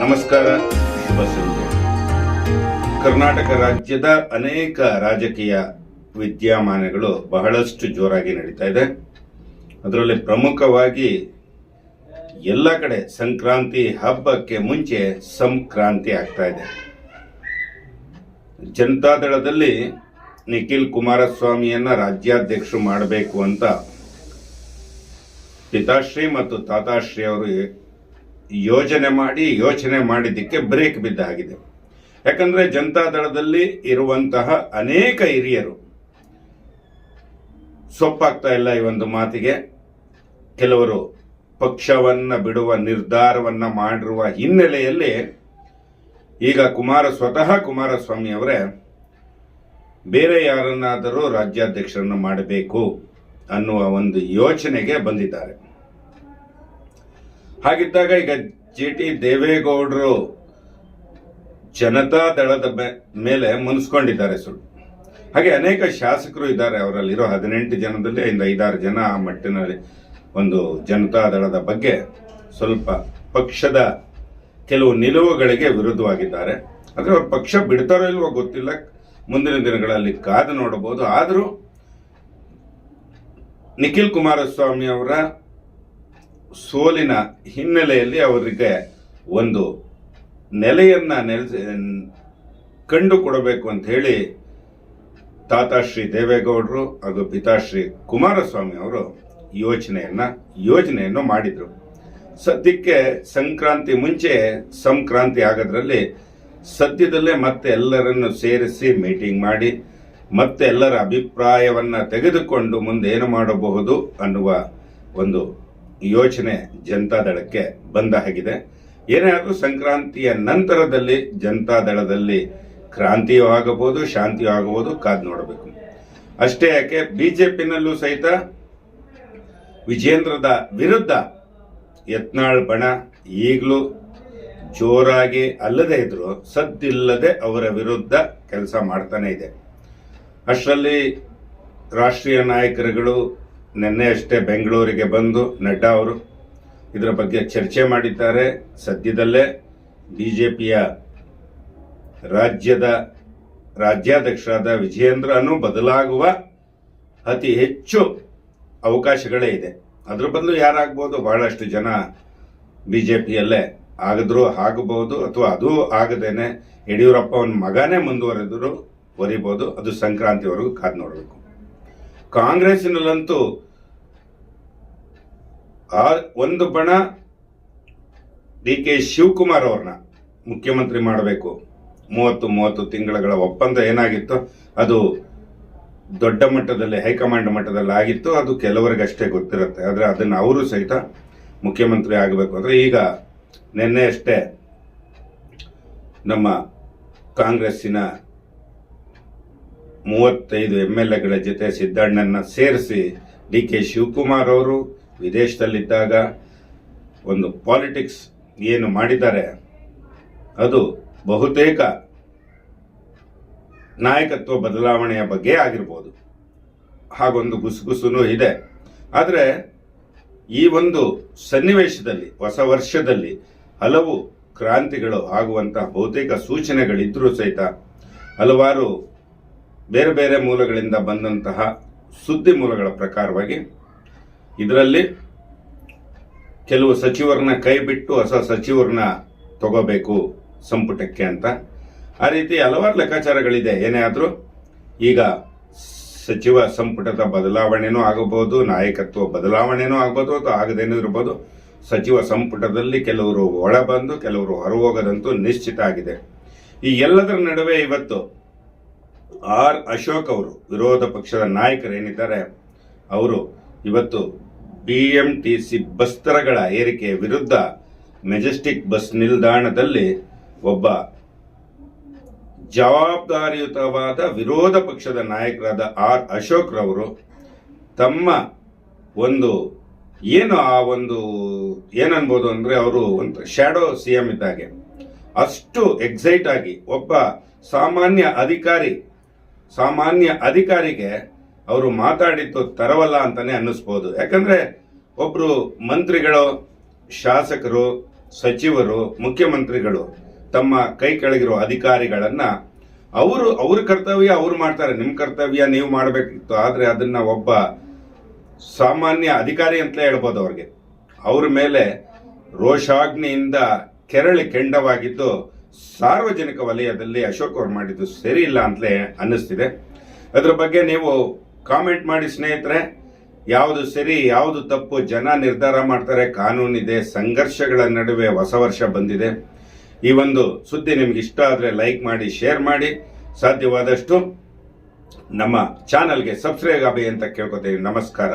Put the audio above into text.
ನಮಸ್ಕಾರ. ಶುಭ ಸಂಜೆ. ಕರ್ನಾಟಕ ರಾಜ್ಯದ ಅನೇಕ ರಾಜಕೀಯ ವಿದ್ಯಮಾನಗಳು ಬಹಳಷ್ಟು ಜೋರಾಗಿ ನಡೀತಾ ಇದೆ. ಅದರಲ್ಲಿ ಪ್ರಮುಖವಾಗಿ ಎಲ್ಲ ಕಡೆ ಸಂಕ್ರಾಂತಿ ಹಬ್ಬಕ್ಕೆ ಮುಂಚೆ ಸಂಕ್ರಾಂತಿ ಆಗ್ತಾ ಇದೆ. ಜನತಾದಳದಲ್ಲಿ ನಿಖಿಲ್ ಕುಮಾರಸ್ವಾಮಿಯನ್ನ ರಾಜ್ಯಾಧ್ಯಕ್ಷರು ಮಾಡಬೇಕು ಅಂತ ಪಿತಾಶ್ರೀ ಮತ್ತು ತಾತಾಶ್ರೀ ಅವರು ಯೋಜನೆ ಮಾಡಿ, ಯೋಚನೆ ಮಾಡಿದ್ದಕ್ಕೆ ಬ್ರೇಕ್ ಬಿದ್ದಾಗಿದೆ. ಯಾಕಂದರೆ ಜನತಾದಳದಲ್ಲಿ ಇರುವಂತಹ ಅನೇಕ ಹಿರಿಯರು ಸೊಪ್ಪಾಗ್ತಾ ಇಲ್ಲ ಈ ಒಂದು ಮಾತಿಗೆ. ಕೆಲವರು ಪಕ್ಷವನ್ನ ಬಿಡುವ ನಿರ್ಧಾರವನ್ನ ಮಾಡಿರುವ ಹಿನ್ನೆಲೆಯಲ್ಲಿ ಈಗ ಕುಮಾರ, ಸ್ವತಃ ಕುಮಾರಸ್ವಾಮಿ ಅವರೇ ಬೇರೆ ಯಾರನ್ನಾದರೂ ರಾಜ್ಯಾಧ್ಯಕ್ಷರನ್ನು ಮಾಡಬೇಕು ಅನ್ನುವ ಒಂದು ಯೋಚನೆಗೆ ಬಂದಿದ್ದಾರೆ. ಹಾಗಿದ್ದಾಗ ಈಗ ಜಿ ಟಿ ದೇವೇಗೌಡರು ಜನತಾ ದಳದ ಮೇಲೆ ಮುನಿಸ್ಕೊಂಡಿದ್ದಾರೆ ಸುಳ್ಳು. ಹಾಗೆ ಅನೇಕ ಶಾಸಕರು ಇದ್ದಾರೆ ಅವರಲ್ಲಿರೋ ಹದಿನೆಂಟು ಜನದಲ್ಲಿ ಇಂದ ಐದಾರು ಜನ ಆ ಮಟ್ಟಿನಲ್ಲಿ ಒಂದು ಜನತಾ ದಳದ ಬಗ್ಗೆ ಸ್ವಲ್ಪ ಪಕ್ಷದ ಕೆಲವು ನಿಲುವುಗಳಿಗೆ ವಿರುದ್ಧವಾಗಿದ್ದಾರೆ. ಆದರೆ ಅವ್ರ ಪಕ್ಷ ಬಿಡ್ತಾರೋ ಇಲ್ವೋ ಗೊತ್ತಿಲ್ಲ. ಮುಂದಿನ ದಿನಗಳಲ್ಲಿ ಕಾದು ನೋಡಬಹುದು. ಆದರೂ ನಿಖಿಲ್ ಕುಮಾರಸ್ವಾಮಿ ಅವರ ಸೋಲಿನ ಹಿನ್ನೆಲೆಯಲ್ಲಿ ಅವರಿಗೆ ಒಂದು ನೆಲೆಯನ್ನು ನೆಲೆಸಿ ಕಂಡು ಕೊಡಬೇಕು ಅಂತ ಹೇಳಿ ತಾತಾಶ್ರೀ ದೇವೇಗೌಡರು ಹಾಗೂ ಪಿತಾಶ್ರೀ ಕುಮಾರಸ್ವಾಮಿ ಅವರು ಯೋಚನೆಯನ್ನು, ಯೋಜನೆಯನ್ನು ಮಾಡಿದ್ರು. ಸದ್ಯಕ್ಕೆ ಸಂಕ್ರಾಂತಿ ಮುಂಚೆ, ಸಂಕ್ರಾಂತಿ ಆಗೋದ್ರಲ್ಲಿ ಸದ್ಯದಲ್ಲೇ ಮತ್ತೆ ಎಲ್ಲರನ್ನು ಸೇರಿಸಿ ಮೀಟಿಂಗ್ ಮಾಡಿ ಮತ್ತೆ ಎಲ್ಲರ ಅಭಿಪ್ರಾಯವನ್ನ ತೆಗೆದುಕೊಂಡು ಮುಂದೆ ಏನು ಮಾಡಬಹುದು ಅನ್ನುವ ಒಂದು ಯೋಚನೆ ಜನತಾದಳಕ್ಕೆ ಬಂದ ಹಾಗಿದೆ. ಏನೇ ಆದರೂ ಸಂಕ್ರಾಂತಿಯ ನಂತರದಲ್ಲಿ ಜನತಾದಳದಲ್ಲಿ ಕ್ರಾಂತಿಯೂ ಆಗಬಹುದು, ಶಾಂತಿಯೂ ಆಗಬಹುದು, ಕಾದು ನೋಡಬೇಕು. ಅಷ್ಟೇ ಯಾಕೆ, ಬಿಜೆಪಿನಲ್ಲೂ ಸಹಿತ ವಿಜೇಂದ್ರದ ವಿರುದ್ಧ ಯತ್ನಾಳ್ ಬಣ ಈಗಲೂ ಜೋರಾಗಿ ಅಲ್ಲದೆ ಇದ್ರು, ಸದ್ದಿಲ್ಲದೆ ಅವರ ವಿರುದ್ಧ ಕೆಲಸ ಮಾಡ್ತಾನೆ ಇದೆ. ಅಷ್ಟರಲ್ಲಿ ರಾಷ್ಟ್ರೀಯ ನಾಯಕರುಗಳು ನಿನ್ನೆ ಅಷ್ಟೇ ಬೆಂಗಳೂರಿಗೆ ಬಂದು ನಡ್ಡಾ ಅವರು ಇದರ ಬಗ್ಗೆ ಚರ್ಚೆ ಮಾಡಿದ್ದಾರೆ. ಸದ್ಯದಲ್ಲೇ ಬಿಜೆಪಿಯ ರಾಜ್ಯದ ರಾಜ್ಯಾಧ್ಯಕ್ಷರಾದ ವಿಜಯೇಂದ್ರನು ಬದಲಾಗುವ ಅತಿ ಹೆಚ್ಚು ಅವಕಾಶಗಳೇ ಇದೆ. ಅದ್ರ ಬದಲು ಯಾರಾಗ್ಬೋದು? ಬಹಳಷ್ಟು ಜನ ಬಿಜೆಪಿಯಲ್ಲೇ ಆಗದ್ರೂ ಆಗಬಹುದು ಅಥವಾ ಅದು ಆಗದೇನೆ ಯಡಿಯೂರಪ್ಪ ಅವನ ಮಗನೇ ಮುಂದುವರೆದರೂ ಒರಿಬಹುದು ಅದು ಸಂಕ್ರಾಂತಿವರೆಗೂ ಕಾದು ನೋಡಬೇಕು. ಕಾಂಗ್ರೆಸ್ಸಿನಲ್ಲಂತೂ ಆ ಒಂದು ಬಣ ಡಿ ಕೆ ಶಿವಕುಮಾರ್ ಅವ್ರನ್ನ ಮುಖ್ಯಮಂತ್ರಿ ಮಾಡಬೇಕು. ಮೂವತ್ತು ಮೂವತ್ತು ತಿಂಗಳ ಒಪ್ಪಂದ ಏನಾಗಿತ್ತು ಅದು ದೊಡ್ಡ ಮಟ್ಟದಲ್ಲಿ, ಹೈಕಮಾಂಡ್ ಮಟ್ಟದಲ್ಲಿ ಆಗಿತ್ತು ಅದು ಕೆಲವರಿಗೆ ಅಷ್ಟೇ ಗೊತ್ತಿರುತ್ತೆ. ಆದರೆ ಅದನ್ನು ಅವರು ಸಹಿತ ಮುಖ್ಯಮಂತ್ರಿ ಆಗಬೇಕು ಅಂದರೆ ಈಗ ನಿನ್ನೆ ಅಷ್ಟೇ ನಮ್ಮ ಕಾಂಗ್ರೆಸ್ಸಿನ ಮೂವತ್ತೈದು ಎಂ ಎಲ್ ಎಗಳ ಜೊತೆ ಸಿದ್ದಣ್ಣನ ಸೇರಿಸಿ ಡಿ ಕೆ ಶಿವಕುಮಾರ್ ಅವರು ವಿದೇಶದಲ್ಲಿದ್ದಾಗ ಒಂದು ಪಾಲಿಟಿಕ್ಸ್ ಏನು ಮಾಡಿದ್ದಾರೆ, ಅದು ಬಹುತೇಕ ನಾಯಕತ್ವ ಬದಲಾವಣೆಯ ಬಗ್ಗೆ ಆಗಿರ್ಬೋದು. ಹಾಗೊಂದು ಗುಸುಗುಸುನು ಇದೆ. ಆದರೆ ಈ ಒಂದು ಸನ್ನಿವೇಶದಲ್ಲಿ, ಹೊಸ ವರ್ಷದಲ್ಲಿ ಹಲವು ಕ್ರಾಂತಿಗಳು ಆಗುವಂತಹ ಬಹುತೇಕ ಸೂಚನೆಗಳಿದ್ರೂ ಸಹಿತ ಹಲವಾರು ಬೇರೆ ಬೇರೆ ಮೂಲಗಳಿಂದ ಬಂದಂತಹ ಸುದ್ದಿ ಮೂಲಗಳ ಪ್ರಕಾರವಾಗಿ ಇದರಲ್ಲಿ ಕೆಲವು ಸಚಿವರನ್ನ ಕೈ ಬಿಟ್ಟು ಹೊಸ ಸಚಿವರನ್ನ ತಗೋಬೇಕು ಸಂಪುಟಕ್ಕೆ ಅಂತ. ಆ ರೀತಿ ಹಲವಾರು ಲೆಕ್ಕಾಚಾರಗಳಿದೆ. ಏನೇ ಆದರೂ ಈಗ ಸಚಿವ ಸಂಪುಟದ ಬದಲಾವಣೆನೂ ಆಗಬಹುದು, ನಾಯಕತ್ವ ಬದಲಾವಣೆನೂ ಆಗ್ಬೋದು ಅಥವಾ ಆಗದೇನೂ ಇರ್ಬೋದು. ಸಚಿವ ಸಂಪುಟದಲ್ಲಿ ಕೆಲವರು ಒಳಬಂದು, ಕೆಲವರು ಹೊರಹೋಗದಂತೂ ನಿಶ್ಚಿತ ಆಗಿದೆ. ಈ ಎಲ್ಲದರ ನಡುವೆ ಇವತ್ತು ಆರ್ ಅಶೋಕ್ ಅವರು ವಿರೋಧ ಪಕ್ಷದ ನಾಯಕರೇನಿದ್ದಾರೆ? ಅವರು ಇವತ್ತು ಬಿಎಂಟಿಸಿ ಬಸ್ ದರಗಳ ಏರಿಕೆಯ ವಿರುದ್ಧ ಮೆಜೆಸ್ಟಿಕ್ ಬಸ್ ನಿಲ್ದಾಣದಲ್ಲಿ ಒಬ್ಬ ಜವಾಬ್ದಾರಿಯುತವಾದ ವಿರೋಧ ಪಕ್ಷದ ನಾಯಕರಾದ ಆರ್ ಅಶೋಕ್ ರವರು ತಮ್ಮ ಒಂದು ಏನು ಆ ಒಂದು ಏನನ್ಬೋದು ಅಂದ್ರೆ ಅವರು ಒಂದು ಶ್ಯಾಡೋ ಸಿ ಎಂ ಇದ್ದಾಗೆ. ಅಷ್ಟು ಎಕ್ಸೈಟ್ ಆಗಿ ಒಬ್ಬ ಸಾಮಾನ್ಯ ಅಧಿಕಾರಿ ಸಾಮಾನ್ಯ ಅಧಿಕಾರಿಗೆ ಅವರು ಮಾತಾಡಿದ್ದು ತರವಲ್ಲ ಅಂತಾನೆ ಅನ್ನಿಸ್ಬೋದು. ಯಾಕಂದ್ರೆ ಒಬ್ರು ಮಂತ್ರಿಗಳು, ಶಾಸಕರು, ಸಚಿವರು, ಮುಖ್ಯಮಂತ್ರಿಗಳು ತಮ್ಮ ಕೈ ಕೆಳಗಿರೋ ಅಧಿಕಾರಿಗಳನ್ನ ಅವರು, ಅವ್ರ ಕರ್ತವ್ಯ ಅವ್ರು ಮಾಡ್ತಾರೆ. ನಿಮ್ಮ ಕರ್ತವ್ಯ ನೀವು ಮಾಡಬೇಕಿತ್ತು. ಆದರೆ ಅದನ್ನ ಒಬ್ಬ ಸಾಮಾನ್ಯ ಅಧಿಕಾರಿ ಅಂತಲೇ ಹೇಳ್ಬೋದು ಅವ್ರಿಗೆ. ಅವ್ರ ಮೇಲೆ ರೋಷಾಗ್ನಿಯಿಂದ ಕೆರಳಿ ಕೆಂಡವಾಗಿದ್ದು ಸಾರ್ವಜನಿಕ ವಲಯದಲ್ಲಿ ಅಶೋಕ್ ಅವರು ಮಾಡಿದ್ದು ಸರಿ ಇಲ್ಲ ಅಂತಲೇ ಅನ್ನಿಸ್ತಿದೆ. ಅದ್ರ ಬಗ್ಗೆ ನೀವು ಕಾಮೆಂಟ್ ಮಾಡಿ ಸ್ನೇಹಿತರೆ, ಯಾವುದು ಸರಿ, ಯಾವುದು ತಪ್ಪು, ಜನ ನಿರ್ಧಾರ ಮಾಡ್ತಾರೆ ಕಾನೂನಿದೆ ಸಂಘರ್ಷಗಳ ನಡುವೆ ಹೊಸ ವರ್ಷ ಬಂದಿದೆ. ಈ ಒಂದು ಸುದ್ದಿ ನಿಮ್ಗೆ ಇಷ್ಟ ಆದರೆ ಲೈಕ್ ಮಾಡಿ, ಶೇರ್ ಮಾಡಿ. ಸಾಧ್ಯವಾದಷ್ಟು ನಮ್ಮ ಚಾನಲ್ಗೆ ಸಬ್ಸ್ಕ್ರೈಬ್ ಆಗಿ ಅಂತ ಕೇಳ್ಕೊತೀನಿ. ನಮಸ್ಕಾರ.